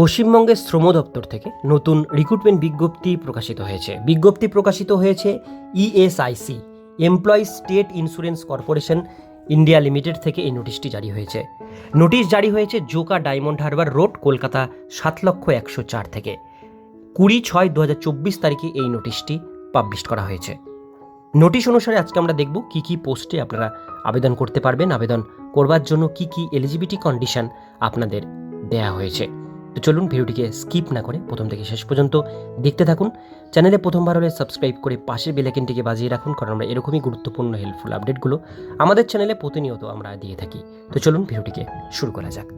পশ্চিমবঙ্গের শ্রম দপ্তর থেকে নতুন রিক্রুটমেন্ট বিজ্ঞপ্তি প্রকাশিত হয়েছে। বিজ্ঞপ্তি প্রকাশিত হয়েছে ESIC employee state insurance corporation India limited থেকে এই নোটিশটি জারি হয়েছে। নোটিশ জারি হয়েছে Joka diamond harbour road Kolkata সাত লক্ষ একশো চার থেকে। কুড়ি ছয় দু তারিখে এই নোটিশটি পাবলিশ করা হয়েছে। নোটিশ অনুসারে আজকে আমরা দেখব কি কি পোস্টে আপনারা আবেদন করতে পারবেন। আবেদন করবার জন্য কি কি এলিজিবিলিটি কন্ডিশন আপনাদের দেয়া হয়েছে। তো চলুন ভিডিওটিকে স্কিপ না করে প্রথম থেকে শেষ পর্যন্ত দেখতে থাকুন। চ্যানেলে প্রথমবার হলে সাবস্ক্রাইব করে পাশের বেলাইকেনটিকে বাজিয়ে রাখুন, কারণ আমরা এরকমই গুরুত্বপূর্ণ হেল্পফুল আপডেটগুলো আমাদের চ্যানেলে প্রতিনিয়ত আমরা দিয়ে থাকি। তো চলুন ভিডিওটিকে শুরু করা যাক।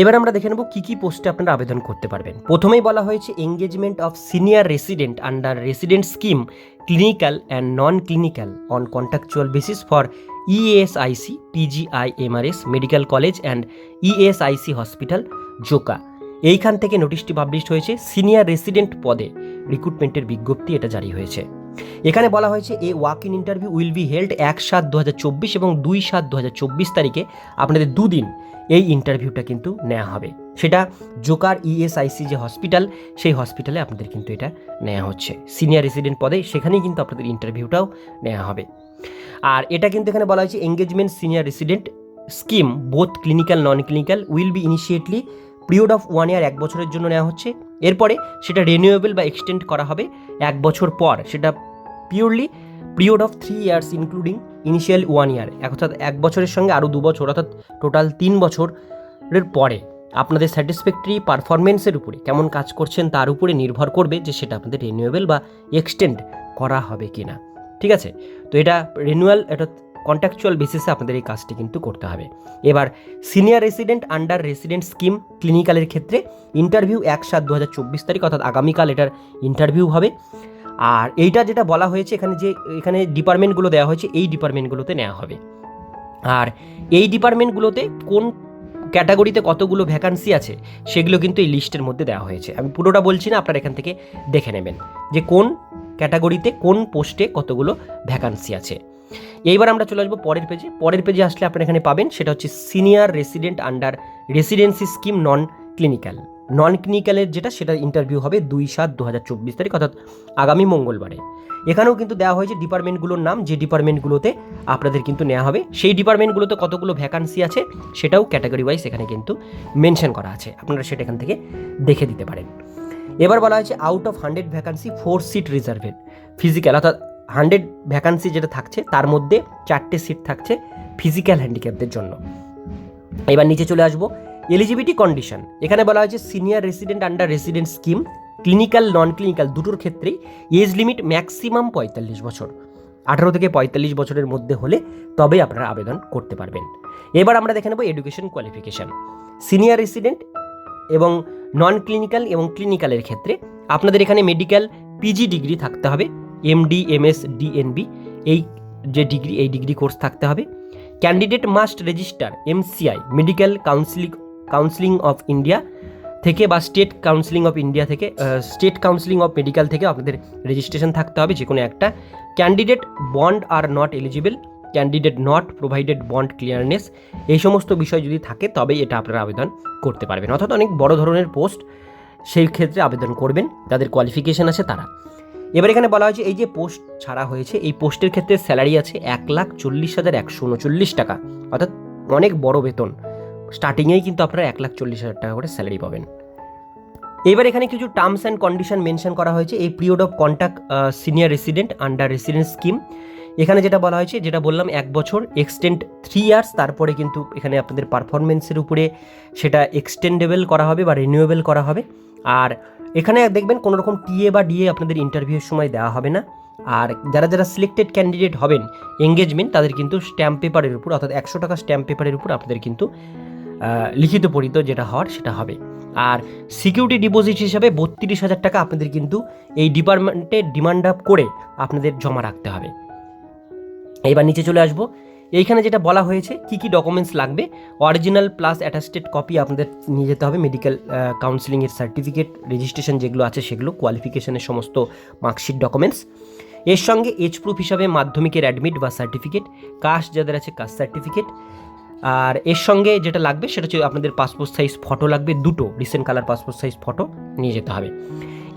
এবার আমরা দেখে নেব কী কী পোস্টে আপনারা আবেদন করতে পারবেন। প্রথমেই বলা হয়েছে engagement of senior resident under resident scheme clinical and non clinical on contractual basis for ESIC PGI MRS medical college and ESIC hospital Joka এইখান থেকে নোটিশটি পাবলিশ হয়েছে সিনিয়র রেসিডেন্ট পদে। রিক্রুটমেন্টের বিজ্ঞপ্তি এটা জারি হয়েছে। এখানে বলা হয়েছে, a walk in interview will be held এক সাত দু এবং দুই সাত দু তারিখে। আপনাদের দুদিন এই ইন্টারভিউটা কিন্তু নেওয়া হবে। সেটা জোকার ইএসআইসি যে হসপিটাল সেই হসপিটালে আপনাদের কিন্তু এটা নেওয়া হচ্ছে। সিনিয়র রেসিডেন্ট পদে সেখানেই কিন্তু আপনাদের ইন্টারভিউটাও নেওয়া হবে। আর এটা কিন্তু এখানে বলা হয়েছে engagement senior resident scheme both clinical non clinical will be initially period of one year এক বছরের জন্য নেওয়া হচ্ছে। এরপরে সেটা রিনিউয়েবল বা এক্সটেন্ড করা হবে এক বছর পর। সেটা purely period of three years including initial one year অর্থাৎ এক বছরের সঙ্গে আরও দু বছর, অর্থাৎ টোটাল তিন বছরের পরে। আপনাদের স্যাটিসফ্যাক্টরি পারফরমেন্সের উপরে কেমন কাজ করছেন তার উপরে নির্ভর করবে যে সেটা আপনাদের রিনিউয়েবল বা এক্সটেন্ড করা হবে কি না ঠিক আছে? তো এটা রিনিউয়াল এটা কন্ট্রাকচুয়াল বেসিসে আপনাদের এই কাজটি কিন্তু করতে হবে। এবার senior resident under resident scheme ক্লিনিক্যালের ক্ষেত্রে ইন্টারভিউ এক সাত দু হাজার চব্বিশ তারিখ, অর্থাৎ আগামীকাল এটার ইন্টারভিউ হবে। আর এইটা যেটা বলা হয়েছে, এখানে যে, এখানে ডিপার্টমেন্টগুলো দেওয়া হয়েছে, এই ডিপার্টমেন্টগুলোতে নেওয়া হবে। আর এই ডিপার্টমেন্টগুলোতে কোন ক্যাটাগরিতে কতগুলো ভ্যাকান্সি আছে, সেগুলো কিন্তু এই লিস্টের মধ্যে দেওয়া হয়েছে। আমি পুরোটা বলছি না, আপনারা এখান থেকে দেখে নেবেন যে কোন ক্যাটাগরিতে কোন পোস্টে কতগুলো ভ্যাকান্সি আছে। এইবার আমরা চলে আসব পরের পেজে পরের পেজে আসলে আপনারা এখানে পাবেন, সেটা হচ্ছে senior resident under residency scheme non clinical non ক্লিনিক্যালের যেটা, সেটা ইন্টারভিউ হবে দুই সাত দু হাজার চব্বিশ তারিখ, অর্থাৎ আগামী মঙ্গলবারে। এখানেও কিন্তু দেওয়া হয়েছে ডিপার্টমেন্টগুলোর নাম, যে ডিপার্টমেন্টগুলোতে আপনাদের কিন্তু নেওয়া হবে। সেই ডিপার্টমেন্টগুলোতে কতগুলো ভ্যাকান্সি আছে, সেটাও ক্যাটাগরি ওয়াইজ এখানে কিন্তু মেনশন করা আছে। আপনারা সেটা এখান থেকে দেখে দিতে পারেন। এবার বলা হয়েছে out of hundred vacancy four seat reserved physical অর্থাৎ হান্ড্রেড ভ্যাকান্সি যেটা থাকছে, তার মধ্যে চারটে সিট থাকছে ফিজিক্যাল হ্যান্ডিক্যাপদের জন্য। এবার নিচে চলে আসব। এলিজিবিলিটি কন্ডিশন এখানে বলা হয়েছে senior resident under resident scheme clinical non clinical দুটোর ক্ষেত্রেই এজ লিমিট ম্যাক্সিমাম পঁয়তাল্লিশ বছর। আঠারো থেকে পঁয়তাল্লিশ বছরের মধ্যে হলে তবে আপনারা আবেদন করতে পারবেন। এবার আমরা দেখে নেব এডুকেশন কোয়ালিফিকেশান সিনিয়র রেসিডেন্ট এবং নন ক্লিনিক্যাল এবং ক্লিনিক্যালের ক্ষেত্রে আপনাদের এখানে মেডিকেল পিজি ডিগ্রি থাকতে হবে এমডি এমএস ডিএনবি এই যে ডিগ্রি এই ডিগ্রি কোর্স থাকতে হবে। Candidate must register MCI medical counselling counselling of India থেকে বা স্টেট কাউন্সিলিং অফ ইন্ডিয়া থেকে স্টেট কাউন্সিলিং অফ মেডিকেল থেকে আপনাদের রেজিস্ট্রেশন থাকতে হবে যে কোনো একটা। Candidate bond are not eligible candidate not provided bond clearance এই সমস্ত বিষয় যদি থাকে, তবে এটা আপনারা আবেদন করতে পারবেন। অর্থাৎ অনেক বড় ধরনের পোস্ট সেই ক্ষেত্রে আবেদন করবেন, যাদের কোয়ালিফিকেশন আছে তারা। এবার এখানে বলা হয়েছে, এই যে পোস্ট ছাড়া হয়েছে, এই পোস্টের ক্ষেত্রে স্যালারি আছে এক লাখ চল্লিশ হাজার একশো উনচল্লিশ টাকা। অর্থাৎ অনেক বড় বেতন। স্টার্টিংয়েই কিন্তু আপনারা এক লাখ চল্লিশ হাজার টাকা করে স্যালারি পাবেন। এবার এখানে কিছু টার্মস অ্যান্ড কন্ডিশন মেনশন করা হয়েছে। এই period of contact senior resident under resident scheme এখানে যেটা বলা হয়েছে, যেটা বললাম, এক বছর এক্সটেন্ড থ্রি ইয়ার্স তারপরে কিন্তু এখানে আপনাদের পারফরমেন্সের উপরে সেটা এক্সটেন্ডেবল করা হবে বা রিনিউয়েবল করা হবে। আর এখানে দেখবেন, কোনো রকম টিএ বা ডিএ আপনাদের ইন্টারভিউয়ের সময় দেওয়া হবে না। আর যারা যারা সিলেক্টেড ক্যান্ডিডেট হবেন এঙ্গেজমেন্ট তাদের কিন্তু স্ট্যাম্প পেপারের উপর, অর্থাৎ একশো টাকা স্ট্যাম্প পেপারের উপর আপনাদের কিন্তু লিখিত পরিত যেটা হওয়ার, সেটা হবে। আর সিকিউরিটি ডিপোজিট হিসাবে বত্রিশ হাজার টাকা আপনাদের কিন্তু এই ডিপার্টমেন্টে ডিমান্ড আপ করে আপনাদের জমা রাখতে হবে। এবার নিচে চলে আসব। এইখানে যেটা বলা হয়েছে, কি কি ডকুমেন্টস লাগবে? অরিজিনাল প্লাস অ্যাটাস্টেড কপি আপনাদের নিয়ে যেতে হবে। মেডিকেল কাউন্সিলিংয়ের সার্টিফিকেট রেজিস্ট্রেশন যেগুলো আছে সেগুলো কোয়ালিফিকেশনের সমস্ত মার্কশিট ডকুমেন্টস এর সঙ্গে এজ প্রুফ হিসাবে মাধ্যমিকের অ্যাডমিট বা সার্টিফিকেট কাস্ট যাদের আছে কাস্ট সার্টিফিকেট আর এর সঙ্গে যেটা লাগবে, সেটা হচ্ছে আপনাদের পাসপোর্ট সাইজ ফটো লাগবে, দুটো recent colour passport size photo নিয়ে যেতে হবে।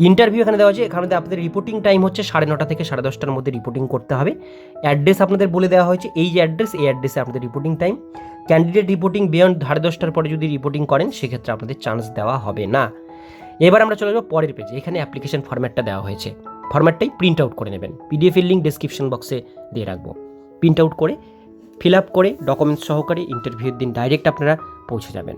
ইন্টারভিউ এখানে দেওয়া আছে, এখানে আপনাদের রিপোর্টিং টাইম হচ্ছে সাড়ে নটা থেকে সাড়ে দশটার মধ্যে রিপোর্টিং করতে হবে। অ্যাড্রেস আপনাদের বলে দেওয়া হয়েছে, এই যে অ্যাড্রেস এই অ্যাড্রেসে আপনাদের reporting time candidate reporting beyond সাড়ে দশটার পরে যদি রিপোর্টিং করেন, সেক্ষেত্রে আপনাদের চান্স দেওয়া হবে না। এবার আমরা চলে যাব পরের পেজে এখানে অ্যাপ্লিকেশন ফরম্যাটটা দেওয়া হয়েছে। ফরম্যাটটাই প্রিন্ট আউট করে নেবেন। পিডিএফ এর লিঙ্ক ডিসক্রিপশন বক্সে দিয়ে রাখব। প্রিন্ট আউট করে ফিল আপ করে ডকুমেন্টস সহকারে ইন্টারভিউর দিন ডাইরেক্ট আপনারা পৌঁছে যাবেন।